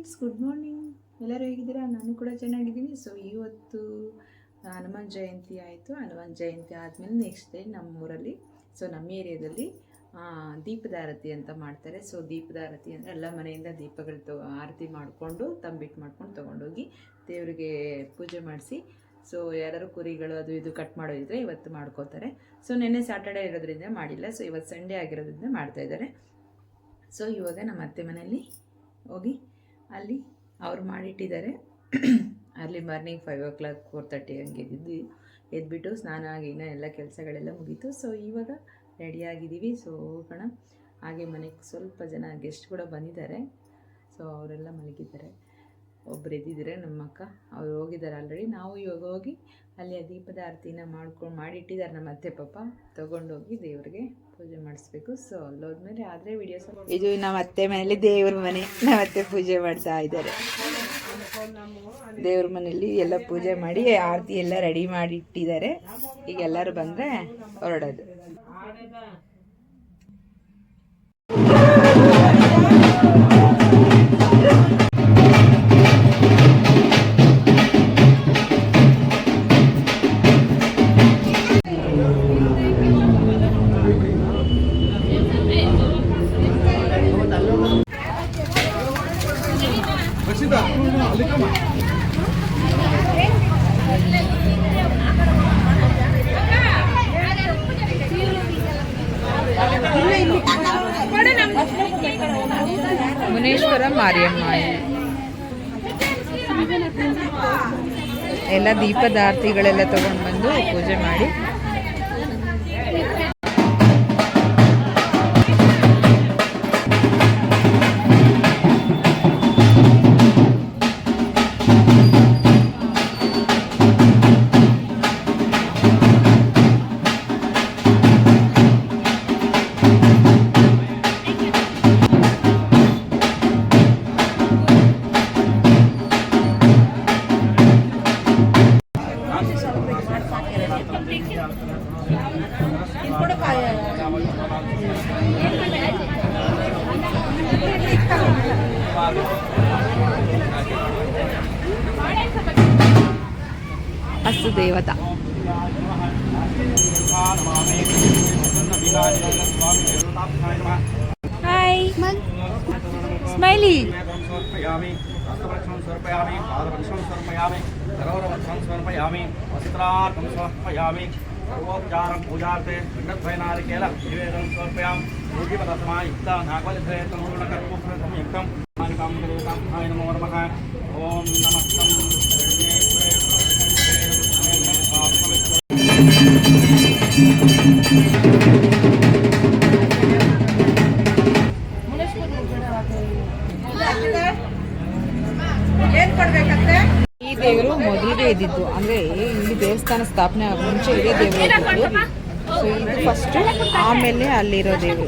Friends good morning ಎಲ್ಲರೂ ಹೇಗಿದ್ದೀರಾ? ನಾನು ಕೂಡ ಚೆನ್ನಾಗಿದ್ದೀನಿ. ಸೊ ಇವತ್ತು ಹನುಮಾನ್ ಜಯಂತಿ ಆಯಿತು. ಹನುಮಾನ್ ಜಯಂತಿ ಆದಮೇಲೆ ನೆಕ್ಸ್ಟ್ ಡೇ ನಮ್ಮೂರಲ್ಲಿ ಸೊ ನಮ್ಮ ಏರಿಯಾದಲ್ಲಿ ದೀಪದಾರತಿ ಅಂತ ಮಾಡ್ತಾರೆ. ಸೊ ದೀಪದ ಆರತಿ ಅಂದರೆ ಎಲ್ಲ ಮನೆಯಿಂದ ದೀಪಗಳು ತೊ, ಆರತಿ ಮಾಡಿಕೊಂಡು, ತಂಬಿಟ್ಟು ಮಾಡ್ಕೊಂಡು ತೊಗೊಂಡೋಗಿ ದೇವರಿಗೆ ಪೂಜೆ ಮಾಡಿಸಿ ಸೊ ಯಾರು ಕುರಿಗಳು ಅದು ಇದು ಕಟ್ ಮಾಡೋದಿದ್ರೆ ಇವತ್ತು ಮಾಡ್ಕೋತಾರೆ ಸೊ ನಿನ್ನೆ ಸ್ಯಾಟರ್ಡೇ ಇರೋದ್ರಿಂದ ಮಾಡಿಲ್ಲ. ಸೊ ಇವತ್ತು ಸಂಡೇ ಆಗಿರೋದ್ರಿಂದ ಮಾಡ್ತಾಯಿದ್ದಾರೆ ಸೊ ಇವಾಗ ನಮ್ಮ ಅತ್ತೆ ಮನೆಯಲ್ಲಿ ಹೋಗಿ ಅಲ್ಲಿ ಅವ್ರು ಮಾಡಿಟ್ಟಿದ್ದಾರೆ. ಅಲ್ಲಿ morning five o'clock four thirty ಹಂಗೆ ಎದ್ದಿದ್ವಿ ಎದ್ಬಿಟ್ಟು ಸ್ನಾನ ಆಗಿನ ಎಲ್ಲ ಕೆಲಸಗಳೆಲ್ಲ ಮುಗೀತು. ಸೊ ಇವಾಗ ರೆಡಿಯಾಗಿದ್ದೀವಿ ಸೊ ಹೋಗೋಣ. ಹಾಗೆ ಮನೆಗೆ ಸ್ವಲ್ಪ ಜನ ಗೆಸ್ಟ್ ಕೂಡ ಬಂದಿದ್ದಾರೆ. ಸೊ ಅವರೆಲ್ಲ ಮಲಗಿದ್ದಾರೆ. ಒಬ್ರು ಎದ್ದಿದ್ದಾರೆ ನಮ್ಮ ಅಕ್ಕ ಅವ್ರು ಹೋಗಿದ್ದಾರೆ ಆಲ್ರೆಡಿ ನಾವು ಇವಾಗ ಹೋಗಿ ಅಲ್ಲಿ ಆ ದೀಪದ ಆರತಿನ ಮಾಡ್ಕೊಂಡು ಮಾಡಿಟ್ಟಿದ್ದಾರೆ ನಮ್ಮ ಅತ್ತೆ ಪಾಪ. ತೊಗೊಂಡೋಗಿ ದೇವ್ರಿಗೆ ಪೂಜೆ ಮಾಡಿಸ್ಬೇಕು. ಸೊ ಅಲ್ಲೋದ್ಮೇಲೆ ಆದರೆ ವಿಡಿಯೋಸ್ ಇದು ನಮ್ಮ ಅತ್ತೆ ಮನೇಲಿ ದೇವ್ರ ಮನೆ. ನಮ್ಮ ಅತ್ತೆ ಪೂಜೆ ಮಾಡ್ತಾ ಇದ್ದಾರೆ. ದೇವ್ರ ಮನೆಯಲ್ಲಿ ಎಲ್ಲ ಪೂಜೆ ಮಾಡಿ ಆರತಿ ಎಲ್ಲ ರೆಡಿ ಮಾಡಿ ಇಟ್ಟಿದ್ದಾರೆ ಈಗ ಎಲ್ಲರೂ ಬಂದರೆ ಹೊರಡೋದು. ಮುನೇಶ್ವರ ಮಾರಿಯಮ್ಮ. ಎಲ್ಲ ದೀಪದಾರ್ತಿಗಳೆಲ್ಲ ತಗೊಂಡು ಬಂದು ಪೂಜೆ ಮಾಡಿ. अस्तु देवता। हाय स्मैली समर्पयामि पादवंशं मालिकां देवतां हाय नमो नमः ॐ नमस्तं ಈ ದೇವರು ಮೊದಲಿಗೆ ಇದ್ದಿದ್ದು ಅಂದ್ರೆ ಇಲ್ಲಿ ದೇವಸ್ಥಾನ ಸ್ಥಾಪನೆ ಆಗೋ ಮುಂಚೆ ಇದೇ ದೇವರು ಇದ್ದಿದ್ದು ಸೊ ಇದು ಫಸ್ಟ್ ಆಮೇಲೆ ಅಲ್ಲಿರೋ ದೇವರು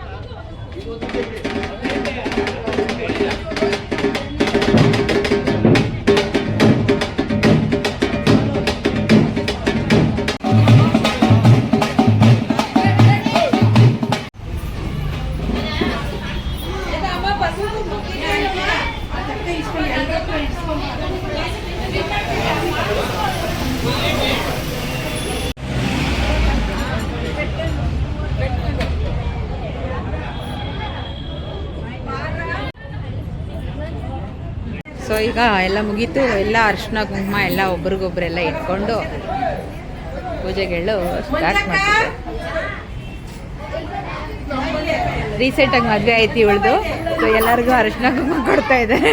ಸೊ ಈಗ ಎಲ್ಲ ಮುಗೀತು, ಎಲ್ಲ ಅರ್ಶಿನ, ಕುಂಕುಮ ಎಲ್ಲ ಒಬ್ರಿಗೊಬ್ರೆಲ್ಲ ಇಟ್ಕೊಂಡು ಪೂಜೆಗಳು ಸ್ಟಾರ್ಟ್ ಮಾಡ್ತಿದ್ದೆ ರೀಸೆಂಟಾಗಿ ಮದುವೆ ಆಯ್ತು ಇವಳ್ದು. ಸೊ ಎಲ್ಲರಿಗೂ ಅರಿಶಿನ, ಕುಂಕುಮ ಕೊಡ್ತಾ ಇದ್ದಾರೆ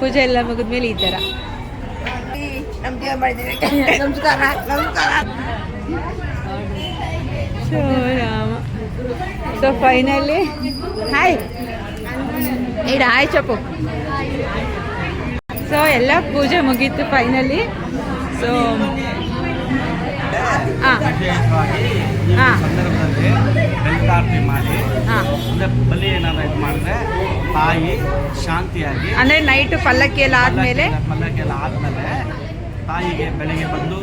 ಪೂಜೆ ಎಲ್ಲ ಮುಗಿದ್ಮೇಲೆ ಈ ಥರ. ನಮಸ್ಕಾರ ಸೊ ಫೈನಲಿ ಹಾಯ್ ಇಡ ಹಾಯ್ ಚಪ್ಪು. ಸೊ ಎಲ್ಲ ಪೂಜೆ ಮುಗೀತು ಫೈನಲಿ ಸೊ. ಸಂದರ್ಭದಲ್ಲಿ ಬೆಲ್ಕಾರ್ತಿ ಮಾಡಿ ಬಲಿ ಏನಾದ್ರು ಇದು ಮಾಡಿದ್ರೆ ತಾಯಿ ಶಾಂತಿಯಾಗಿ ಅಂದ್ರೆ ನೈಟ್ ಪಲ್ಲಕ್ಕಿ ಎಲ್ಲ ಆದಮೇಲೆ ಪಲ್ಲಕ್ಕಿ ಎಲ್ಲ ಆದ್ಮೇಲೆ ತಾಯಿಗೆ ಬೆಳಿಗ್ಗೆ ಬಂದು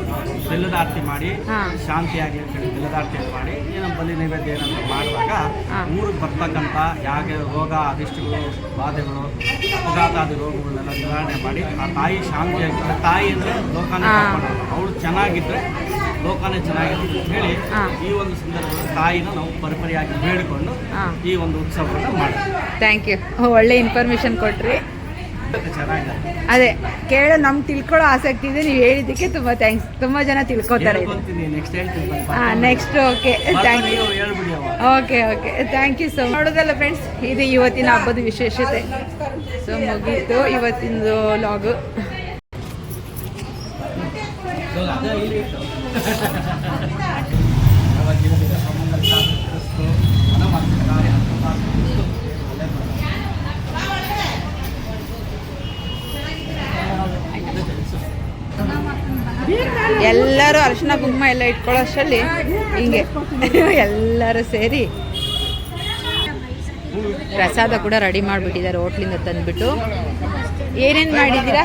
ಬೆಲ್ಲದಾರ್ತಿ ಮಾಡಿ ಹಾ. ಶಾಂತಿಯಾಗಿ ಅಂತೇಳಿ ಬೆಲ್ಲದಾರ್ತಿ ಮಾಡಿ ಏನೋ ಬಲಿ ನೈವೇದ್ಯ ಏನಂತ ಮಾಡುವಾಗ ಹಾ. ಊರಿಗೆ ಬರ್ತಕ್ಕಂಥ ಯಾಕೆ ರೋಗ ಅದಿಷ್ಟಗಳು ಬಾಧೆಗಳು ಅಪಘಾತಾದಿ ರೋಗಗಳನ್ನೆಲ್ಲ ನಿವಾರಣೆ ಮಾಡಿ ಆ ತಾಯಿ ಶಾಂತಿಯಾಗಿದ್ರೆ ತಾಯಿ ಅಂದರೆ ಲೋಕಾನೆ. ಅವಳು ಚೆನ್ನಾಗಿದ್ದರೆ ಲೋಕಾನೆ ಚೆನ್ನಾಗಿರುತ್ತೆ ಅಂತ ಹೇಳಿ ಈ ಒಂದು ಸಂದರ್ಭದಲ್ಲಿ ತಾಯಿನ ನಾವು ಪರಿಪರಿಯಾಗಿ ಬೇಡಿಕೊಂಡು ಈ ಒಂದು ಉತ್ಸವವನ್ನು ಮಾಡ್ತೀವಿ ಥ್ಯಾಂಕ್ ಯು ಒಳ್ಳೆ ಇನ್ಫಾರ್ಮೇಶನ್ ಕೊಟ್ರಿ ಚೆನ್ನಾಗಿದೆ ಅದೇ ಕೇಳೋ ನಮ್ ತಿಳ್ಕೊಳ್ಳೋ ಆಸಕ್ತಿ ಇದೆ ನೀವು ಹೇಳಿದ್ದಕ್ಕೆ ತುಂಬಾ ಥ್ಯಾಂಕ್ಸ್ ತುಂಬಾ ಜನ ತಿಳ್ಕೊತಾರೆ next okay thank you okay okay thank you so ನೋಡೋದಲ್ಲ friends ಇದು ಇವತ್ತಿನ ಹಬ್ಬದ ವಿಶೇಷತೆ. ಸೊ ಮುಗೀತು ಇವತ್ತಿನ ಲಾಗು ಅರಿಶಿನ ಕುಂಕುಮ ಎಲ್ಲ ಇಟ್ಕೊಳ್ಳೋಷ್ಟರಲ್ಲಿ ಹಿಂಗೆ ಎಲ್ಲರೂ ಸೇರಿ ಪ್ರಸಾದ ಕೂಡ ರೆಡಿ ಮಾಡಿಬಿಟ್ಟಿದ್ದಾರೆ ಹೋಟ್ಲಿಂದ ತಂದುಬಿಟ್ಟು. ಏನೇನು ಮಾಡಿದ್ದೀರಾ?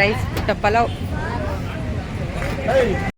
ರೈಸ್ ಪುಟ್ಟ ಪಲಾವ್.